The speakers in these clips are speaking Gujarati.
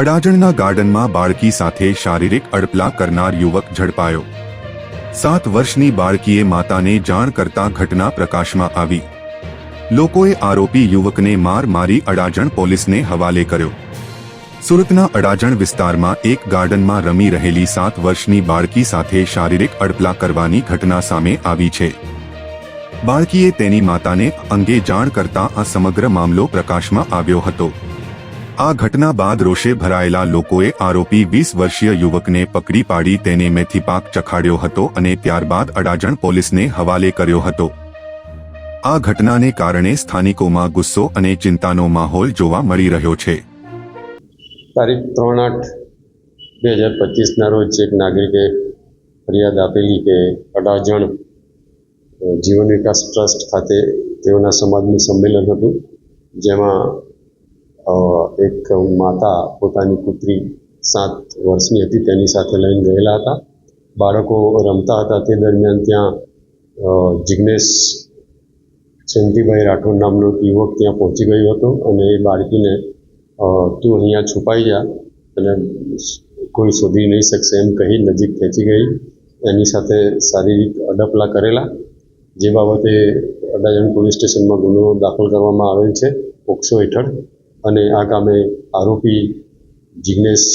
અડાજણના ગાર્ડનમાં બાળકી સાથે શારીરિક અડપલા કરનાર યુવક ઝડપાયો. સાત વર્ષની બાળકીએ માતાને જાણ કરતા ઘટના પ્રકાશમાં આવી. લોકોએ આરોપી યુવકને માર મારી અડાજણ પોલીસને હવાલે કર્યો. સુરતના અડાજણ વિસ્તારમાં એક ગાર્ડનમાં રમી રહેલી સાત વર્ષની બાળકી સાથે શારીરિક અડપલા કરવાની ઘટના સામે આવી છે. બાળકીએ તેની માતાને અંગે જાણ કરતા આ સમગ્ર મામલો પ્રકાશમાં આવ્યો હતો. આ ઘટના બાદ રોષે ભરાયેલા લોકોએ આરોપી વીસ વર્ષીય યુવકને પકડી પાડી તેને મેથીપાક ચખાડ્યો હતો અને ત્યારબાદ અડાજણ પોલીસને હવાલે કર્યો હતો. આ ઘટનાને કારણે સ્થાનિકોમાં ગુસ્સો અને ચિંતાનો માહોલ જોવા મળી રહ્યો છે. તારીખ ત્રણ આઠ બે હજાર પચીસના રોજ એક નાગરિકે ફરિયાદ આપેલી કે અડાજણ જીવન વિકાસ ટ્રસ્ટ ખાતે તેઓના સમાજનું સંમેલન હતું, જેમાં એક માતા પોતાની પુત્રી સાત વર્ષની હતી, તેની સાથે લઈને ગયેલા હતા. બાળકો રમતા હતા તે દરમિયાન ત્યાં જિગ્નેશ જયંતિભાઈ રાઠોડ નામનો યુવક ત્યાં પહોંચી ગયો હતો અને એ બાળકીને તું અહીંયા છુપાઈ જા અને કોઈ શોધી નહીં શકશે એમ કહી નજીક ખેંચી ગઈ. એની સાથે શારીરિક અડપલા કરેલા, જે બાબતે અડાજણ પોલીસ સ્ટેશનમાં ગુનો દાખલ કરવામાં આવેલ છે, પોક્સો હેઠળ. અને આ કામે આરોપી જિજ્ઞેશ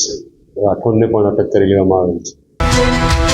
રાઠોડને પણ અટક કરી લેવામાં આવેલ છે.